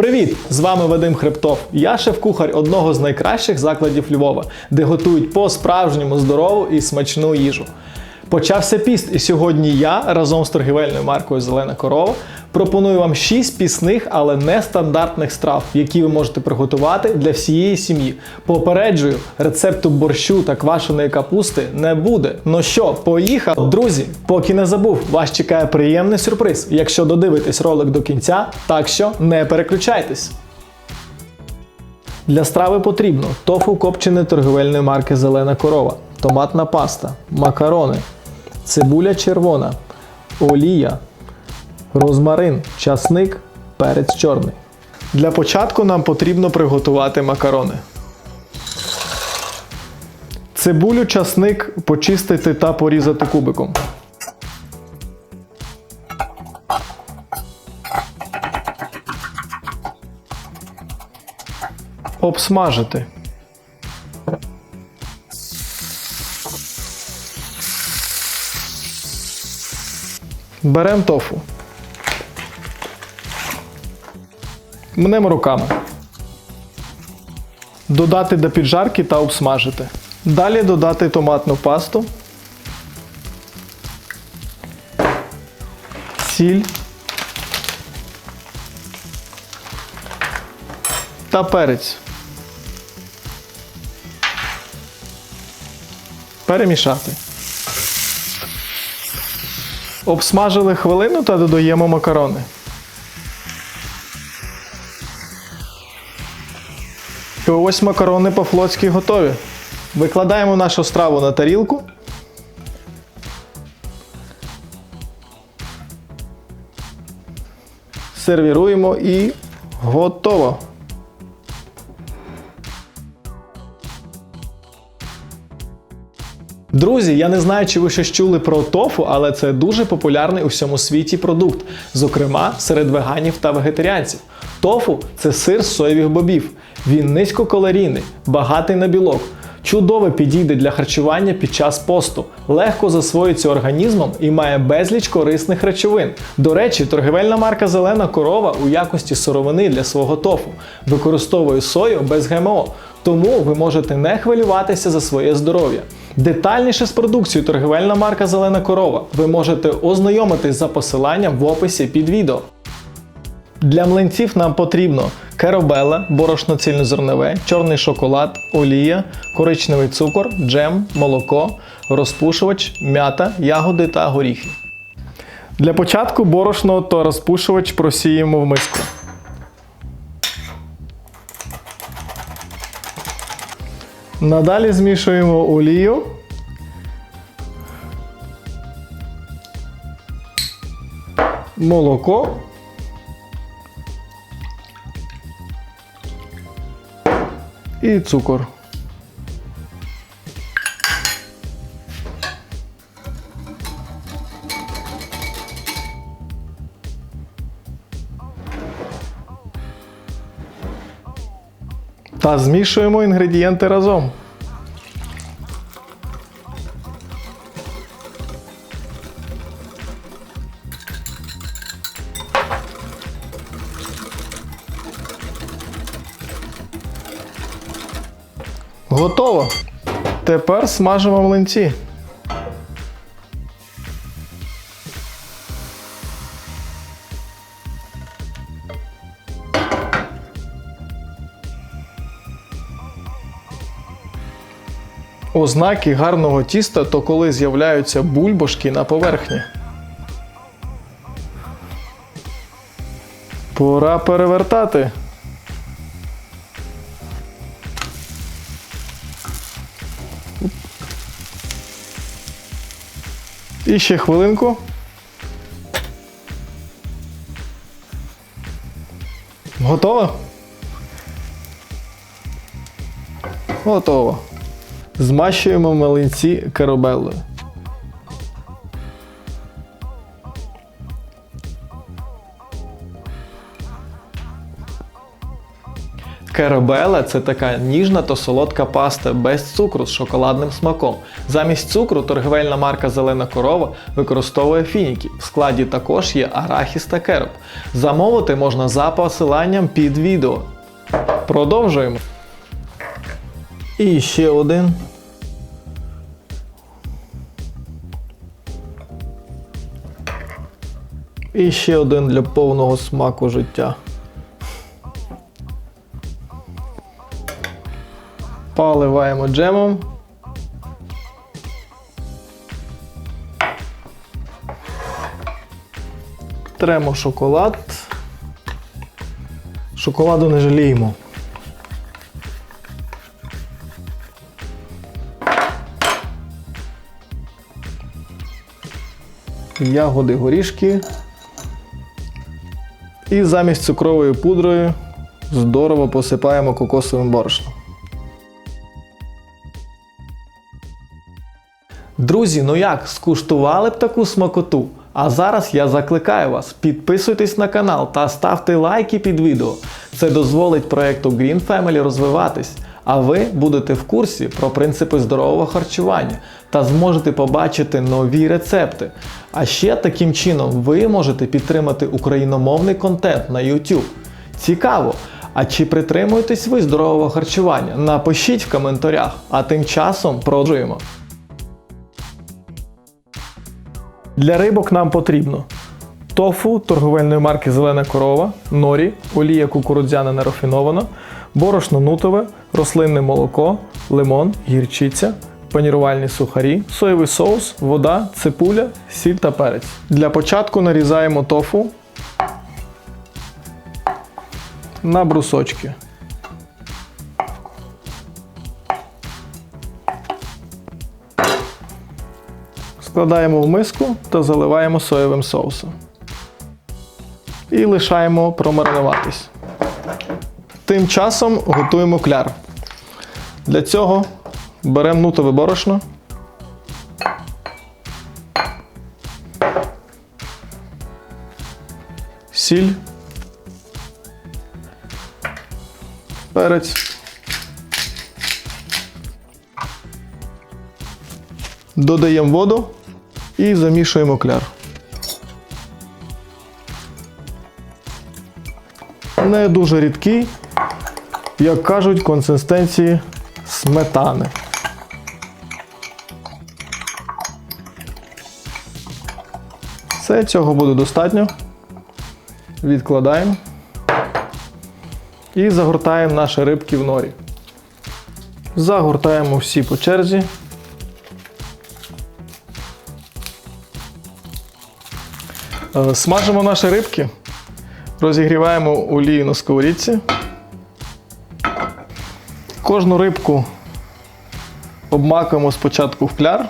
Привіт! З вами Вадим Хребтов. Я шеф-кухар одного з найкращих закладів Львова, де готують по-справжньому здорову і смачну їжу. Почався піст, і сьогодні я разом з торгівельною маркою Зелена корова пропоную вам 6 пісних, але нестандартних страв, які ви можете приготувати для всієї сім'ї. Попереджую, рецепту борщу та квашеної капусти не буде. Ну що, поїхав? Друзі, поки не забув, вас чекає приємний сюрприз, якщо додивитесь ролик до кінця, так що не переключайтесь. Для страви потрібно тофу копчене торговельної марки Зелена корова, томатна паста, макарони, цибуля червона, олія, розмарин, часник, перець чорний. Для початку нам потрібно приготувати макарони. Цибулю, часник почистити та порізати кубиком. Обсмажити. Беремо тофу. Мнемо руками. Додати до піджарки та обсмажити. Далі додати томатну пасту. Сіль. Та перець. Перемішати. Обсмажили хвилину та додаємо макарони. І ось макарони по-флотськи готові. Викладаємо нашу страву на тарілку. Сервіруємо і готово. Друзі, я не знаю, чи ви щось чули про тофу, але це дуже популярний у всьому світі продукт, зокрема серед веганів та вегетаріанців. Тофу це сир з соєвих бобів. Він низькокалорійний, багатий на білок. Чудово підійде для харчування під час посту, легко засвоюється організмом і має безліч корисних речовин. До речі, торгівельна марка Зелена корова у якості сировини для свого тофу використовує сою без ГМО, тому ви можете не хвилюватися за своє здоров'я. Детальніше з продукцією торгівельна марка Зелена корова ви можете ознайомитись за посиланням в описі під відео. Для млинців нам потрібно керобела, борошно цільнозернове, чорний шоколад, олія, коричневий цукор, джем, молоко, розпушувач, м'ята, ягоди та горіхи. Для початку борошно та розпушувач просіємо в миску. Надалі змішуємо олію. Молоко і цукор. Та змішуємо інгредієнти разом. Готово. Тепер смажимо млинці. Ознаки гарного тіста то коли з'являються бульбашки на поверхні. Пора перевертати. І ще хвилинку. Готово? Готово. Змащуємо млинці карабеллою. Керабеле це така ніжна та солодка паста без цукру з шоколадним смаком. Замість цукру торгівельна марка Зелена корова використовує фініки. В складі також є арахіс та кероп. Замовити можна за посиланням під відео. Продовжуємо. І ще один. І ще один для повного смаку життя. Поливаємо джемом. Тремо шоколад. Шоколаду не жаліємо. Ягоди горішки. І замість цукровою пудрою здорово посипаємо кокосовим борошном. Друзі, ну як, скуштували б таку смакоту? А зараз я закликаю вас, підписуйтесь на канал та ставте лайки під відео. Це дозволить проекту Green Family розвиватись, а ви будете в курсі про принципи здорового харчування та зможете побачити нові рецепти. А ще таким чином ви можете підтримати україномовний контент на YouTube. Цікаво! А чи притримуєтесь ви здорового харчування? Напишіть в коментарях, а тим часом продовжуємо. Для рибок нам потрібно тофу торговельної марки Зелена корова, норі, олія кукурудзяна нерафінована, борошно нутове, рослинне молоко, лимон, гірчиця, панірувальні сухарі, соєвий соус, вода, ципуля, сіль та перець. Для початку нарізаємо тофу на брусочки. Складаємо в миску та заливаємо соєвим соусом. І лишаємо промаринуватись. Тим часом готуємо кляр. Для цього беремо нутове борошно. Сіль. Перець. Додаємо воду і замішуємо кляр. Не дуже рідкий, як кажуть, консистенції сметани. Все, цього буде достатньо. Відкладаємо і загортаємо наші рибки в норі. Загортаємо всі по черзі. Е, Смажимо наші рибки, розігріваємо олію на сковорідці. Кожну рибку обмакуємо спочатку в кляр.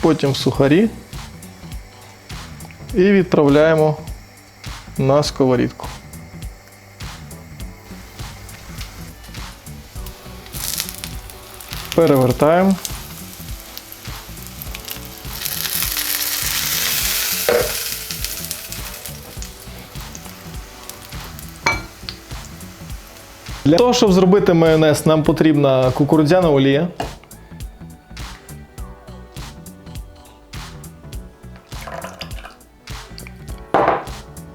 Потім в сухарі і відправляємо на сковорідку. Перевертаємо. Для того, щоб зробити майонез, нам потрібна кукурудзяна олія.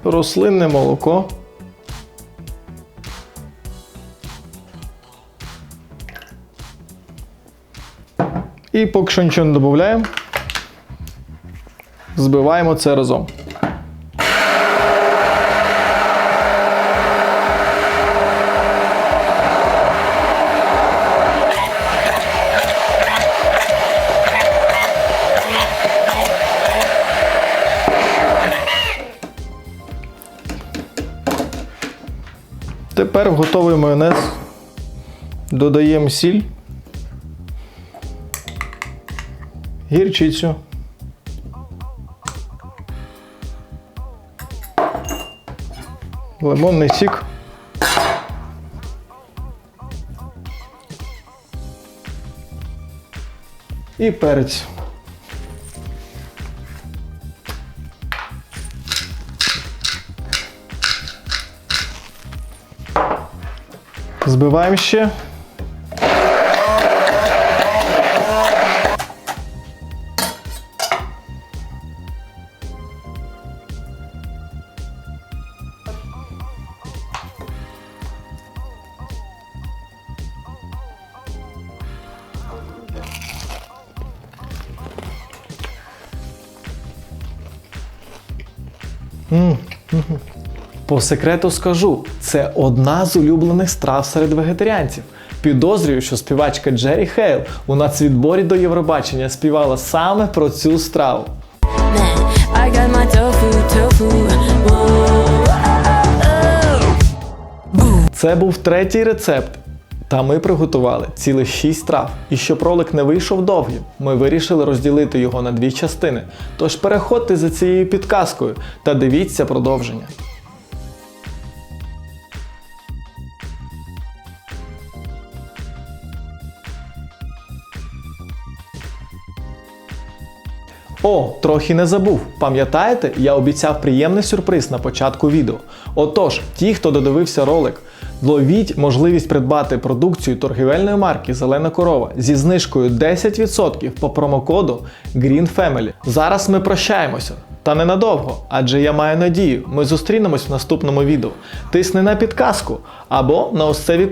Рослинне молоко. І поки що нічого не додаємо, збиваємо це разом. Тепер в готовий майонез додаємо сіль, гірчицю, лимонний сік. І перець. Збиваємо ще. По секрету скажу, це одна з улюблених страв серед вегетаріанців. Підозрюю, що співачка Джері Хейл у нацвідборі до Євробачення співала саме про цю страву. Це був третій рецепт. Та ми приготували цілих 6 страв. І щоб ролик не вийшов довгим, ми вирішили розділити його на дві частини. Тож переходьте за цією підказкою та дивіться продовження. О, трохи не забув. Пам'ятаєте, я обіцяв приємний сюрприз на початку відео. Отож, ті, хто додивився ролик, ловіть можливість придбати продукцію торгівельної марки Зелена корова зі знижкою 10% по промокоду Green. Зараз ми прощаємося. Та ненадовго, адже я маю надію, ми зустрінемось в наступному відео. Тисни на підказку або на ось це.